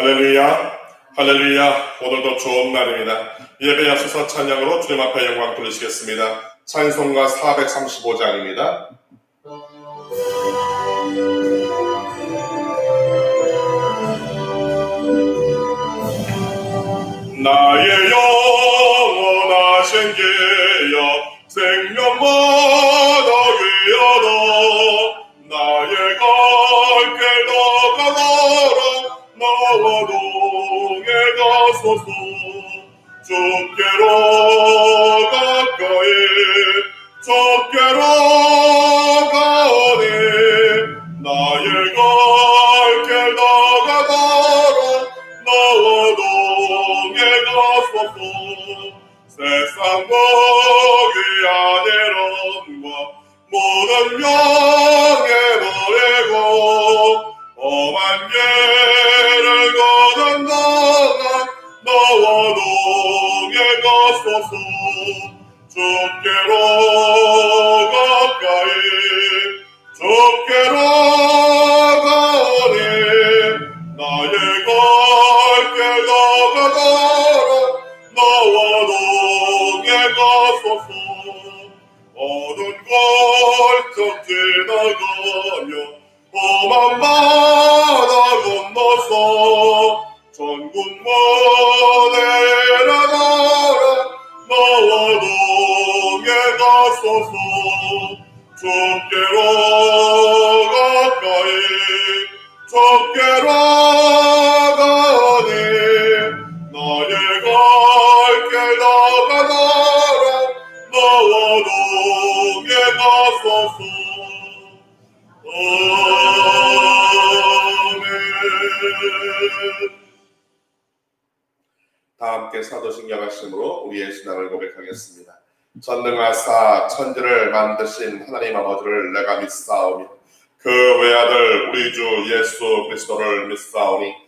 할렐루야, 할렐루야. 오늘도 좋은 날입니다. 예배 앞서서 찬양으로 주님 앞에 영광 돌리시겠습니다. 찬송가 435장입니다. 나의 영원하신 길여 생명마다 위하다 나의 갈길 나가라 나와 동에 가소서. 주께로 가까이 주께로 주께 다 함께 사도신경 하심으로 우리의 신앙을 고백하겠습니다. 전능하사 천지를 만드신 하나님 아버지를 내가 믿사오며 그 외아들 우리 주 예수 그리스도를 믿사오니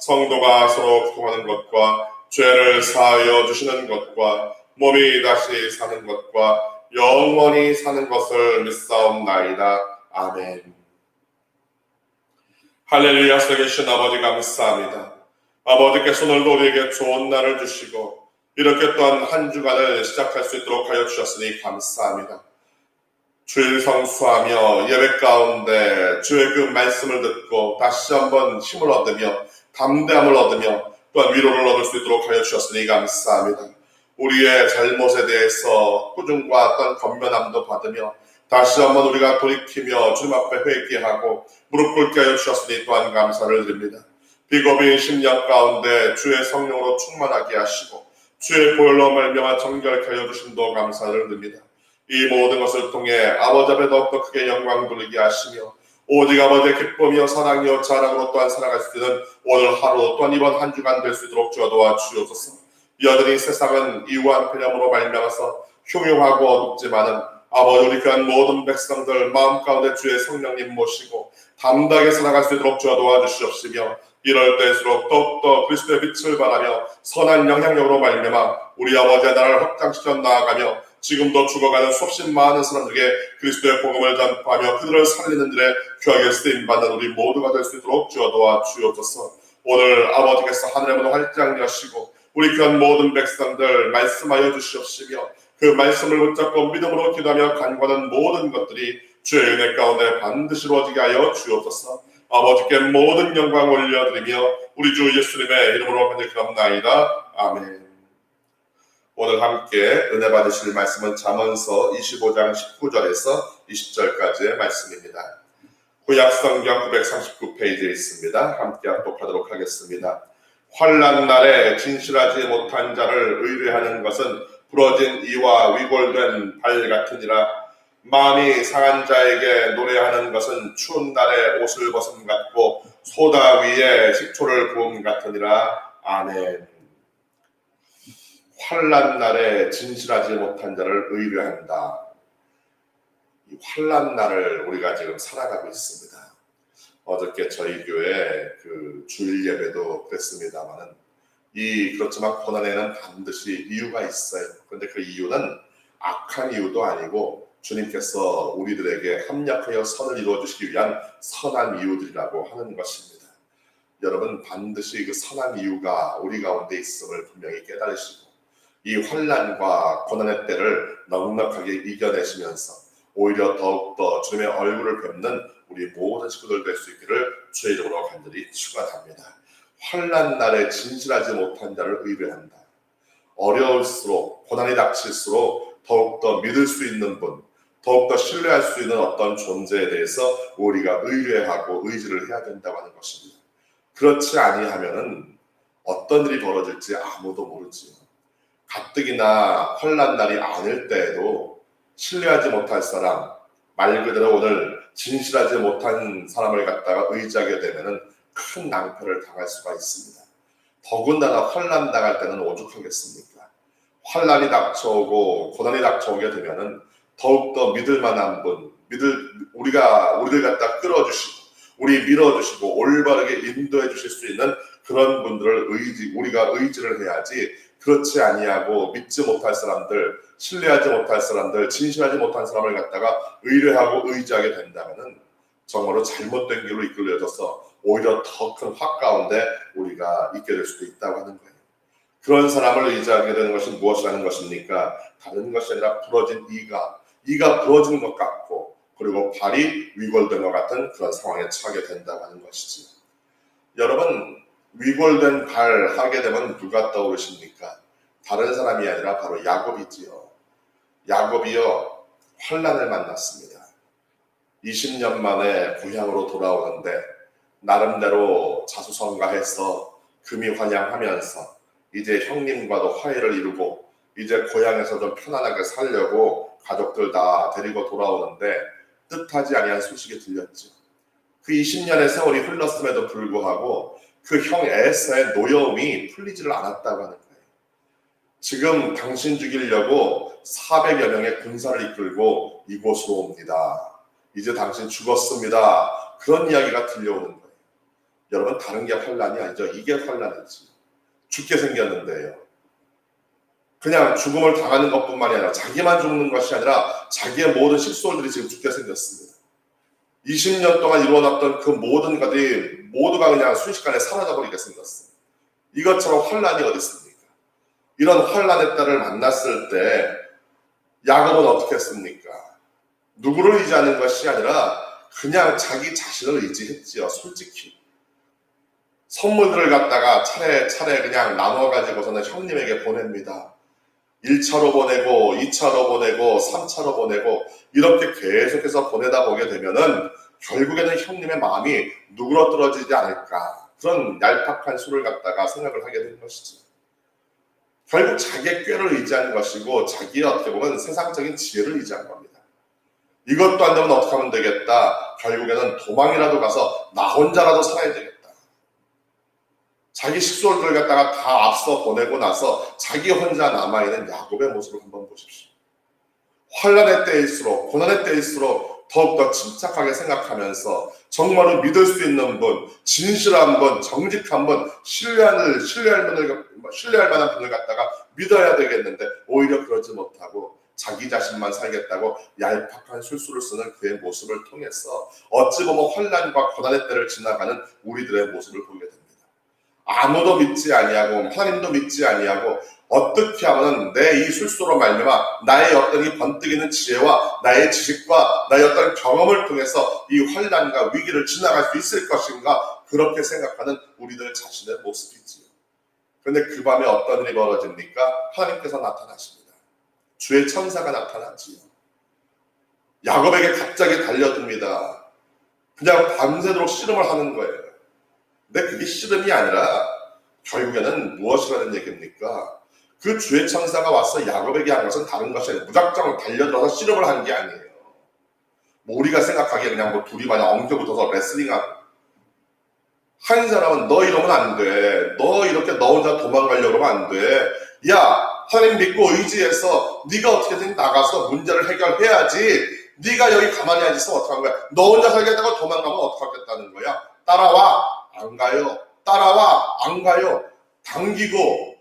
성도가 서로 통하는 것과 죄를 사하여 주시는 것과 몸이 다시 사는 것과 영원히 사는 것을 믿사옵나이다. 아멘. 할렐루야 살계신 아버지 감사합니다. 아버지께서 오늘도 우리에게 좋은 날을 주시고 이렇게 또한 한 주간을 시작할 수 있도록 하여 주셨으니 감사합니다. 주일 성수하며 예배 가운데 주의 그 말씀을 듣고 다시 한번 힘을 얻으며 담대함을 얻으며 또한 위로를 얻을 수 있도록 하여 주셨으니 감사합니다. 우리의 잘못에 대해서 꾸중과 또한 건면함도 받으며 다시 한번 우리가 돌이키며 주님 앞에 회개하고 무릎 꿇게 하여 주셨으니 또한 감사를 드립니다. 비겁인 심령 가운데 주의 성령으로 충만하게 하시고 주의 보혈로 말미암아 정결케 하여 주심도 감사를 드립니다. 이 모든 것을 통해 아버지 앞에 더욱더 크게 영광 돌리게 하시며 오직 아버지의 기쁨이요 사랑이요 자랑으로 또한 살아갈 수 있는 오늘 하루 또한 이번 한 주간 될 수 있도록 주어 도와주옵소서. 여전히 세상은 이우한 폐렴으로 말미암아서 흉흉하고 어둡지만은 아버지 우리 귀한 모든 백성들 마음 가운데 주의 성령님 모시고 담대하게 살아갈 수 있도록 주어 도와주시옵시며 이럴 때일수록 더욱더 그리스도의 빛을 발하며 선한 영향력으로 말미암아 우리 아버지의 나라를 확장시켜 나아가며 지금도 죽어가는 수없이 많은 사람들에게 그리스도의 복음을 전파하며 그들을 살리는 일에 귀하게 쓰임받는 우리 모두가 될 수 있도록 주어 도와 주옵소서. 오늘 아버지께서 하늘의 문을 활짝 여시고 우리 귀한 모든 백성들 말씀하여 주시옵시며 그 말씀을 붙잡고 믿음으로 기도하며 간과하는 모든 것들이 주의 은혜 가운데 반드시 이루어지게 하여 주옵소서. 아버지께 모든 영광 올려드리며 우리 주 예수님의 이름으로 간절히옵나이다. 아멘 오늘 함께 은혜 받으실 말씀은 잠언서 25장 19절에서 20절까지의 말씀입니다. 구약성경 939페이지에 있습니다. 함께 합독하도록 하겠습니다. 환란 날에 진실하지 못한 자를 의뢰하는 것은 부러진 이와 위골된 발 같으니라 마음이 상한 자에게 노래하는 것은 추운 날에 옷을 벗음 같고 소다 위에 식초를 부음 같으니라 아멘. 환란 날에 진실하지 못한 자를 의뢰한다. 이 환란 날을 우리가 지금 살아가고 있습니다. 어저께 저희 교회 그 주일 예배도 그랬습니다만은 이 그렇지만 고난에는 반드시 이유가 있어요. 그런데 그 이유는 악한 이유도 아니고 주님께서 우리들에게 합력하여 선을 이루어 주시기 위한 선한 이유들이라고 하는 것입니다. 여러분 반드시 그 선한 이유가 우리 가운데 있음을 분명히 깨달으시고 이 환란과 고난의 때를 넉넉하게 이겨내시면서 오히려 더욱더 주님의 얼굴을 뵙는 우리 모든 식구들 될 수 있기를 주의 이름으로 간절히 축원합니다. 환란 날에 진실하지 못한 자를 의뢰한다. 어려울수록 고난이 닥칠수록 더욱더 믿을 수 있는 분, 더욱더 신뢰할 수 있는 어떤 존재에 대해서 우리가 의뢰하고 의지를 해야 된다고 하는 것입니다. 그렇지 아니하면은 어떤 일이 벌어질지 아무도 모르지요. 가뜩이나 환란 날이 아닐 때에도 신뢰하지 못할 사람, 말 그대로 오늘 진실하지 못한 사람을 갖다가 의지하게 되면은 큰 낭패를 당할 수가 있습니다. 더군다나 환란 당할 때는 오죽하겠습니까? 환란이 닥쳐오고 고난이 닥쳐오게 되면은 더욱더 믿을 만한 분, 믿을 우리가 우리를 갖다 끌어주시고 우리 밀어주시고 올바르게 인도해 주실 수 있는 그런 분들을 의지 우리가 의지를 해야지 그렇지 아니하고 믿지 못할 사람들, 신뢰하지 못할 사람들, 진실하지 못한 사람을 갖다가 의뢰하고 의지하게 된다면은 정말로 잘못된 길로 이끌려져서 오히려 더 큰 확 가운데 우리가 있게 될 수도 있다고 하는 거예요. 그런 사람을 의지하게 되는 것이 무엇이라는 것입니까? 다른 것이 아니라 부러진 이가, 이가 부러진 것 같고 그리고 발이 위골된 것 같은 그런 상황에 처하게 된다고 하는 것이지. 여러분 위골된 발 하게 되면 누가 떠오르십니까? 다른 사람이 아니라 바로 야곱이지요. 야곱이요 환란을 만났습니다. 20년 만에 고향으로 돌아오는데 나름대로 자수성가해서 금이 환영하면서 이제 형님과도 화해를 이루고 이제 고향에서 좀 편안하게 살려고 가족들 다 데리고 돌아오는데 뜻하지 아니한 소식이 들렸죠. 그 20년의 세월이 흘렀음에도 불구하고 그 형 에서의 노여움이 풀리지를 않았다고 하는 거예요. 지금 당신 죽이려고 400여 명의 군사를 이끌고 이곳으로 옵니다. 이제 당신 죽었습니다. 그런 이야기가 들려오는 거예요. 여러분 다른 게 환란이 아니죠. 이게 환란이지. 죽게 생겼는데요. 그냥 죽음을 당하는 것뿐만이 아니라 자기만 죽는 것이 아니라 자기의 모든 식솔들이 지금 죽게 생겼습니다. 20년 동안 이루어놨던 그 모든 것들이 모두가 그냥 순식간에 사라져버리게 생겼어요. 이것처럼 환란이 어디 있습니까? 이런 환란의 딸을 만났을 때 야곱은 어떻게 했습니까? 누구를 의지하는 것이 아니라 그냥 자기 자신을 의지했지요. 솔직히. 선물들을 갖다가 차례차례 그냥 나눠가지고서는 형님에게 보냅니다. 1차로 보내고, 2차로 보내고, 3차로 보내고, 이렇게 계속해서 보내다 보게 되면은 결국에는 형님의 마음이 누그러뜨러지지 않을까. 그런 얄팍한 수를 갖다가 생각을 하게 된 것이죠. 결국 자기의 꾀를 의지한 것이고, 자기의 어떻게 보면 세상적인 지혜를 의지한 겁니다. 이것도 안 되면 어떻게 하면 되겠다. 결국에는 도망이라도 가서 나 혼자라도 살아야 되겠다. 자기 식솔들을 갖다가 다 앞서 보내고 나서 자기 혼자 남아있는 야곱의 모습을 한번 보십시오. 환란의 때일수록 고난의 때일수록 더욱더 침착하게 생각하면서 정말로 믿을 수 있는 분, 진실한 분, 정직한 분, 신뢰할, 신뢰할 분을, 신뢰할 만한 분을 갖다가 믿어야 되겠는데 오히려 그러지 못하고 자기 자신만 살겠다고 얄팍한 술수를 쓰는 그의 모습을 통해서 어찌 보면 환란과 고난의 때를 지나가는 우리들의 모습을 보게 됩니다. 아무도 믿지 아니하고 하나님도 믿지 아니하고 어떻게 하면 내 이 술수로 말미암아 나의 어떤 이 번뜩이는 지혜와 나의 지식과 나의 어떤 경험을 통해서 이 환란과 위기를 지나갈 수 있을 것인가 그렇게 생각하는 우리들 자신의 모습이지요. 그런데 그 밤에 어떤 일이 벌어집니까? 하나님께서 나타나십니다. 주의 천사가 나타나지요. 야곱에게 갑자기 달려듭니다. 그냥 밤새도록 씨름을 하는 거예요. 근데 그게 씨름이 아니라 결국에는 무엇이라는 얘기입니까? 그 주의 천사가 와서 야곱에게 한 것은 다른 것이 아니라 무작정 달려들어서 씨름을 한 게 아니에요. 뭐 우리가 생각하기에 그냥 뭐 둘이 마냥 엉겨붙어서 레슬링하고 한 사람은 너 이러면 안 돼. 너 이렇게 너 혼자 도망가려고 하면 안 돼. 야, 하나님 믿고 의지해서 네가 어떻게든 나가서 문제를 해결해야지. 네가 여기 가만히 앉아 있으면 어떡한 거야? 너 혼자 살겠다고 도망가면 어떡하겠다는 거야? 따라와. 안 가요. 따라와. 안 가요. 당기고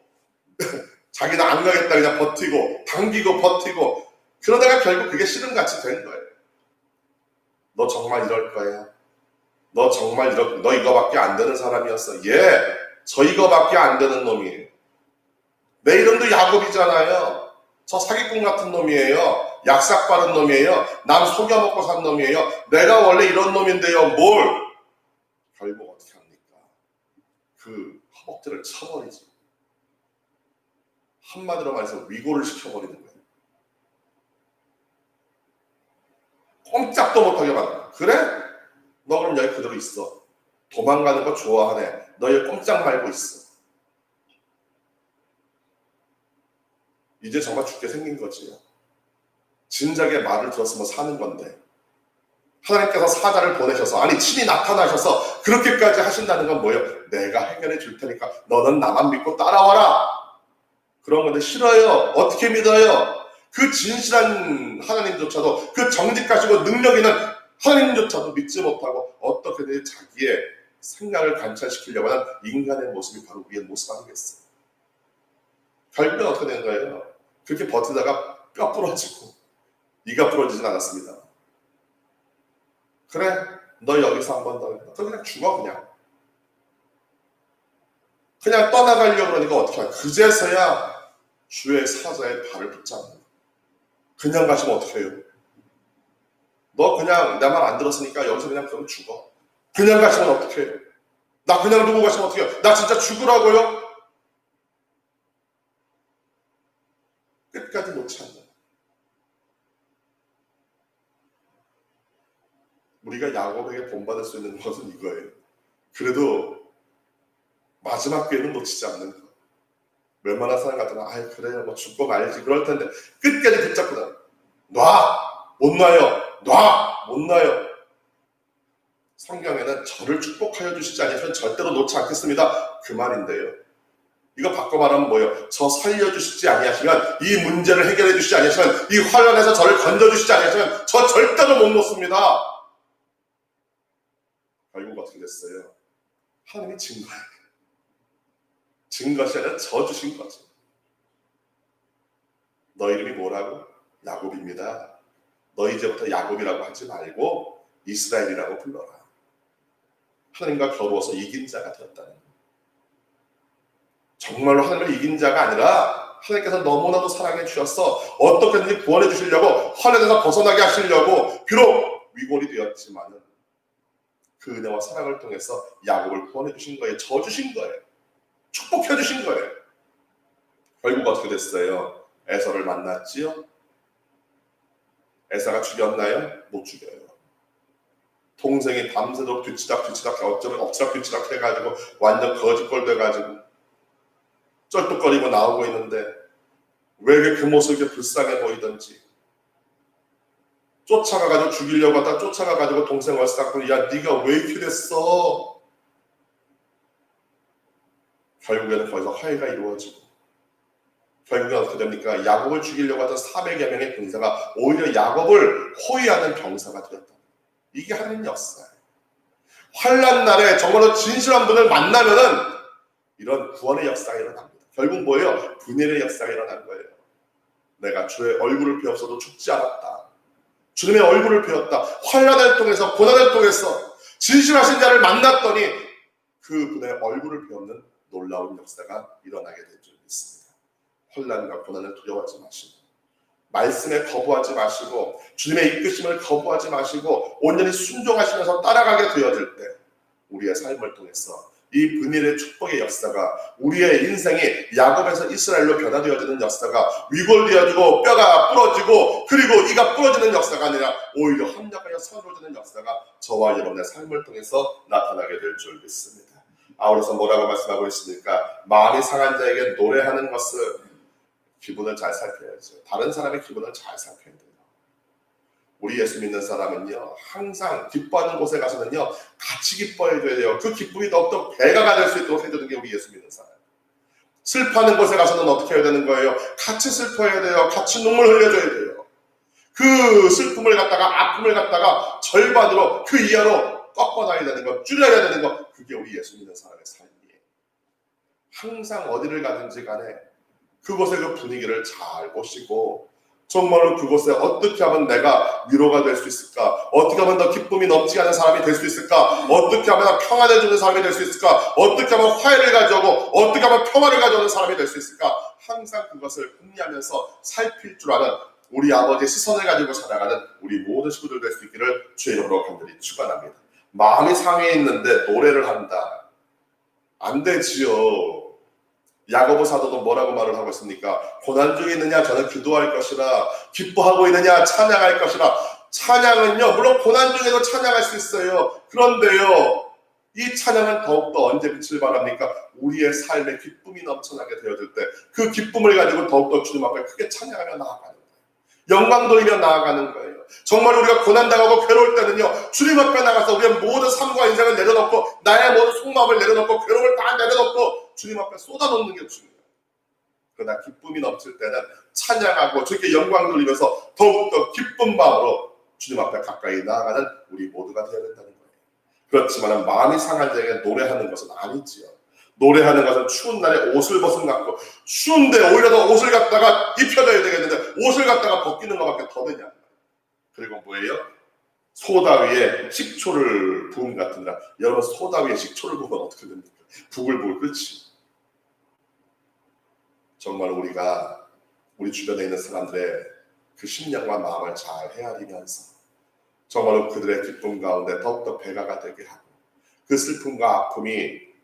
자기는 안 가겠다 그냥 버티고 당기고 버티고 그러다가 결국 그게 싫은같이 된 거예요. 너 정말 이럴 거야. 너 정말 이렇게 너 이거밖에 안 되는 사람이었어. 예, 저 이거밖에 안 되는 놈이에요. 내 이름도 야곱이잖아요. 저 사기꾼 같은 놈이에요. 약삭 바른 놈이에요. 남 속여먹고 산 놈이에요. 내가 원래 이런 놈인데요. 뭘? 결국 어떻게? 그 허벅지를 쳐버리지. 한마디로 말해서 위고를 시켜버리는 거예요. 꼼짝도 못하게 만들어. 그래? 너 그럼 여기 그대로 있어. 도망가는 거 좋아하네. 너 여기 꼼짝 말고 있어. 이제 정말 죽게 생긴 거지요. 진작에 말을 들었으면 사는 건데. 하나님께서 사자를 보내셔서, 아니, 친히 나타나셔서 그렇게까지 하신다는 건 뭐예요? 내가 해결해 줄 테니까 너는 나만 믿고 따라와라. 그런 건데 싫어요. 어떻게 믿어요? 그 진실한 하나님조차도 그 정직 가지고 능력 있는 하나님조차도 믿지 못하고 어떻게든 자기의 생각을 관찰시키려고 하는 인간의 모습이 바로 우리의 모습 아니겠어요? 결국엔 어떻게 된 거예요? 그렇게 버티다가 뼈 부러지고 이가 부러지진 않았습니다. 그래, 너 여기서 한 번 더 했다. 너 그냥 죽어 그냥. 그냥 떠나가려고 그러니까 어떻게 할 그제서야 주의 사자의 발을 붙잡는 거야. 그냥 가시면 어떻게 해요? 너 그냥 내 말 안 들었으니까 여기서 그냥 그럼 죽어. 그냥 가시면 어떻게 해요? 나 그냥 두고 가시면 어떻게 해요? 나 진짜 죽으라고요? 끝까지 놓지 않는 거야. 우리가 야곱에게 본받을 수 있는 것은 이거예요. 그래도 마지막 기회는 놓치지 않는 거. 웬만한 사람 같으면 아이 그래요 뭐 죽고 말지 그럴 텐데 끝까지 붙잡고 다 놔! 못 놔요. 놔! 못 놔요. 성경에는 저를 축복하여 주시지 않으면 절대로 놓지 않겠습니다. 그 말인데요. 이거 바꿔 말하면 뭐예요? 저 살려주시지 아니하시면 이 문제를 해결해 주시지 아니하시면 이 환란에서 저를 건져 주시지 아니하시면 저 절대로 못 놓습니다. 결국 어떻게 됐어요? 하나님이 진 거예요. 진 것이 아니라 저 주신 거죠. 너 이름이 뭐라고? 야곱입니다. 너 이제부터 야곱이라고 하지 말고 이스라엘이라고 불러라. 하나님과 겨루어서 이긴 자가 되었다는. 정말로 하나님을 이긴 자가 아니라 하나님께서 너무나도 사랑해 주셨어. 어떻게든지 구원해 주시려고 환란에서 벗어나게 하시려고 비록 위골이 되었지만은 그 은혜와 사랑을 통해서 야곱을 구원해 주신 거예요. 저 주신 거예요. 축복해 주신 거예요. 결국 어떻게 됐어요? 에서를 만났지요? 에서가 죽였나요? 못 죽여요. 동생이 밤새도록 뒤치닥 뒤치닥 어쩌면 엎치락 뒤치락 해가지고 완전 거짓골 돼가지고 쩔뚝거리고 나오고 있는데 왜그 모습이 불쌍해 보이던지 쫓아가가지고 죽이려고 하다 쫓아가가지고 동생 얼싸고 야 네가 왜 이렇게 됐어? 결국에는 거기서 화해가 이루어지고 결국에 어떻게 됩니까? 야곱을 죽이려고 하던 400여 명의 병사가 오히려 야곱을 호위하는 병사가 되었다. 이게 하나님 역사예요. 환란 날에 정말로 진실한 분을 만나면은 이런 구원의 역사가 일어납니다. 결국 뭐예요? 분열의 역사가 일어난 거예요. 내가 주의 얼굴을 배웠어도 죽지 않았다. 주님의 얼굴을 배웠다. 환란을 통해서 고난을 통해서 진실하신 자를 만났더니 그 분의 얼굴을 배웠는 놀라운 역사가 일어나게 될줄 믿습니다. 혼란과 고난을 두려워하지 마시고 말씀에 거부하지 마시고 주님의 이끄심을 거부하지 마시고 온전히 순종하시면서 따라가게 되어질 때 우리의 삶을 통해서 이 분일의 축복의 역사가 우리의 인생이 야곱에서 이스라엘로 변화되어지는 역사가 위골되어지고 뼈가 부러지고 그리고 이가 부러지는 역사가 아니라 오히려 합력하여 서로지는 역사가 저와 여러분의 삶을 통해서 나타나게 될 줄 믿습니다. 아울러서 뭐라고 말씀하고 있습니까? 마음이 상한 자에게 노래하는 것은 기분을 잘 살펴야죠. 다른 사람의 기분을 잘 살펴야 돼요. 우리 예수 믿는 사람은요, 항상 기뻐하는 곳에 가서는요, 같이 기뻐해야 돼요. 그 기쁨이 더욱더 배가가 될 수 있도록 해주는 게 우리 예수 믿는 사람. 슬퍼하는 곳에 가서는 어떻게 해야 되는 거예요? 같이 슬퍼해야 돼요. 같이 눈물 흘려줘야 돼요. 그 슬픔을 갖다가 아픔을 갖다가 절반으로 그 이하로 꺾어놔야 되는 것, 줄여야 되는 것, 그게 우리 예수 믿는 사람의 삶이에요. 항상 어디를 가든지 간에 그곳의 그 분위기를 잘 보시고 정말로 그곳에 어떻게 하면 내가 위로가 될 수 있을까? 어떻게 하면 더 기쁨이 넘치게 하는 사람이 될 수 있을까? 어떻게 하면 평안해주는 사람이 될 수 있을까? 어떻게 하면 화해를 가져오고 어떻게 하면 평화를 가져오는 사람이 될 수 있을까? 항상 그것을 궁리하면서 살필 줄 아는 우리 아버지의 시선을 가지고 살아가는 우리 모든 식구들 될 수 있기를 주의 이름으로 간절히 축원합니다. 마음이 상해 있는데 노래를 한다. 안 되지요. 야고보 사도도 뭐라고 말을 하고 있습니까? 고난 중에 있느냐 저는 기도할 것이라 기뻐하고 있느냐 찬양할 것이라 찬양은요 물론 고난 중에도 찬양할 수 있어요. 그런데요 이 찬양은 더욱더 언제 빛을 발합니까? 우리의 삶에 기쁨이 넘쳐나게 되어질 때 그 기쁨을 가지고 더욱더 주님 앞에 크게 찬양하며 나아가는. 영광 돌리며 나아가는 거예요. 정말 우리가 고난당하고 괴로울 때는요 주님 앞에 나가서 우리의 모든 삶과 인생을 내려놓고 나의 모든 속마음을 내려놓고 괴로움을 다 내려놓고 주님 앞에 쏟아놓는 게 중요해요. 그러나 기쁨이 넘칠 때는 찬양하고 주님께 영광 돌리면서 더욱더 기쁜 마음으로 주님 앞에 가까이 나아가는 우리 모두가 되어야 된다는 거예요. 그렇지만 마음이 상한 자에게 노래하는 것은 아니지요. 노래하는 것은 추운 날에 옷을 벗은 같고 추운데 오히려 더 옷을 갖다가 입혀줘야 되겠는데 옷을 갖다가 벗기는 것밖에 더 되냐. 그리고 뭐예요? 소다 위에 식초를 부음 같은데 여러분 소다 위에 식초를 부으면 어떻게 됩니까? 부글부글 끓지. 정말 우리가 우리 주변에 있는 사람들의 그 심령과 마음을 잘 헤아리면서 정말로 그들의 기쁨 가운데 더욱더 배가가 되게 하고 그 슬픔과 아픔이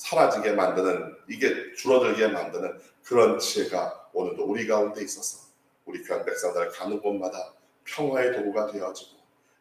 사라지게 만드는 이게 줄어들게 만드는 그런 지혜가 오늘도 우리 가운데 있어서 우리 귀한 백성들 가는 곳마다 평화의 도구가 되어지고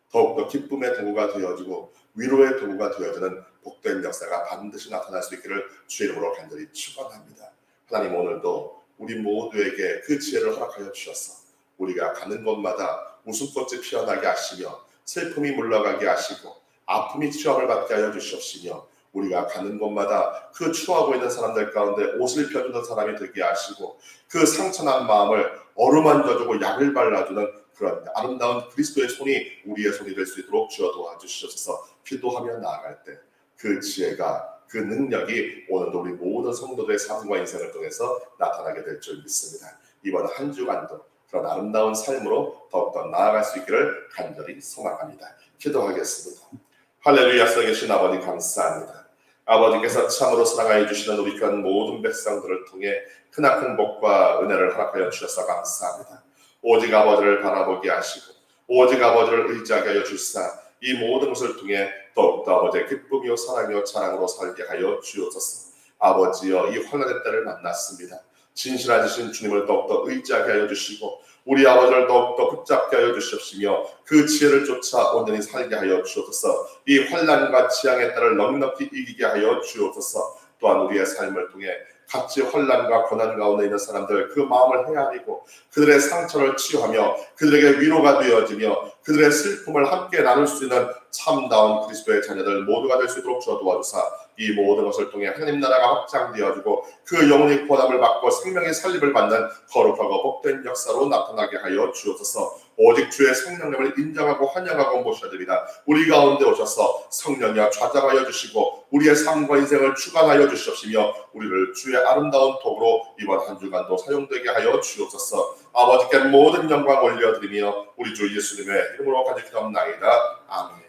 더욱더 기쁨의 도구가 되어지고 위로의 도구가 되어지는 복된 역사가 반드시 나타날 수 있기를 주의 이름으로 간절히 축원합니다. 하나님 오늘도 우리 모두에게 그 지혜를 허락하여 주셔서 우리가 가는 곳마다 웃음꽃이 피어나게 하시며 슬픔이 물러가게 하시고 아픔이 취업을 받게 하여 주시옵시며 우리가 가는 곳마다 그 추하고 있는 사람들 가운데 옷을 펴주는 사람이 되게 하시고 그 상처난 마음을 어루만져주고 약을 발라주는 그런 아름다운 그리스도의 손이 우리의 손이 될 수 있도록 주여 도와주시옵소서 기도하며 나아갈 때 그 지혜가 그 능력이 오늘도 우리 모든 성도들의 삶과 인생을 통해서 나타나게 될 줄 믿습니다. 이번 한 주간도 그런 아름다운 삶으로 더욱더 나아갈 수 있기를 간절히 소망합니다. 기도하겠습니다. 할렐루야 살계신 아버지 감사합니다. 아버지께서 참으로 사랑하여 주시는 우리 귀한 모든 백성들을 통해 크나큰 복과 은혜를 허락하여 주셔서 감사합니다. 오직 아버지를 바라보게 하시고 오직 아버지를 의지하게 하여 주사 이 모든 것을 통해 더욱더 아버지의 기쁨이요 사랑이요 자랑으로 살게 하여 주옵소서. 아버지여 이 환란의 때를 만났습니다. 진실하신 주님을 더욱더 의지하게 하여 주시고 우리 아버지를 더욱더 붙잡게 하여 주시옵시며 그 지혜를 쫓아 온전히 살게 하여 주옵소서. 이 환란과 지향의 때를 넉넉히 이기게 하여 주옵소서. 또한 우리의 삶을 통해 같이 환란과 고난 가운데 있는 사람들 그 마음을 헤아리고 그들의 상처를 치유하며 그들에게 위로가 되어지며 그들의 슬픔을 함께 나눌 수 있는 참다운 그리스도의 자녀들 모두가 될 수 있도록 주어 도와주사 이 모든 것을 통해 하나님 나라가 확장되어지고 그 영혼이 보답을 받고 생명의 살림을 받는 거룩하고 복된 역사로 나타나게 하여 주옵소서. 오직 주의 성령님을 인정하고 환영하고 모셔드리다 우리 가운데 오셔서 성령이여 좌장하여 주시고 우리의 삶과 인생을 주관하여 주시옵시며 우리를 주의 아름다운 도구로 이번 한 주간도 사용되게 하여 주옵소서. 아버지께 모든 영광 올려드리며 우리 주 예수님의 이름으로 간절히 기도합나이다. 아멘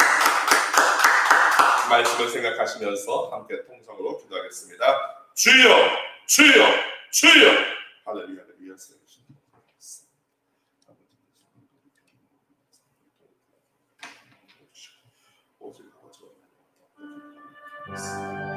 말씀을 생각하시면서 함께 통성으로 기도하겠습니다. 주여, 주여, 주여. 할렐루야를 위하여. Yes.